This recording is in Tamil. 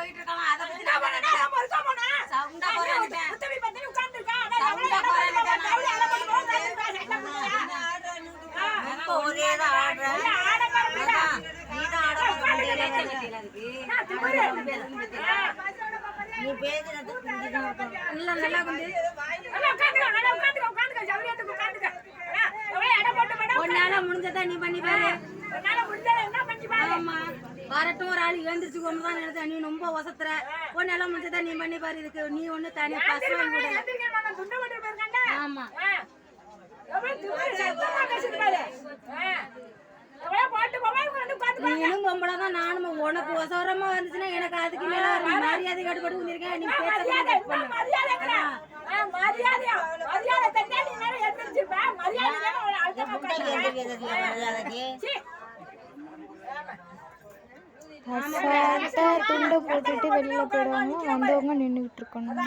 போயிட்டு அதை பத்தி நான் பண்ணேன். சவுண்டா. சவுண்டா ஒரே தான் ஆடுறேன். நீ பேசுறது நல்லா. உன்னால முடிஞ்சதா நீ பண்ணி பாரு ஆமா வரட்டும் ஒரு ஆள் எழுந்திரிச்சு கொண்டு தான் நினைச்சேன் நீ ரொம்ப ஒசத்துற. உன்னால முடிஞ்சதா நீ பண்ணி பாரு இதுக்கு நீ ஒண்ணு தனியா பஸ் வாங்கி விடல ஆமா. நீனும் பொம்பளை தான் நானும் உனக்கு ஒசவரமா வந்துச்சுன்னா எனக்கு அதுக்கு மேல மரியாதை கட்டுப்பட்டு வந்திருக்கேன் நீ பேச அசால்ட்டா துண்டை போட்டுட்டு வெளியில போயிடுவாங்க வந்தவங்க நின்றுக்கிட்டு இருக்கணும்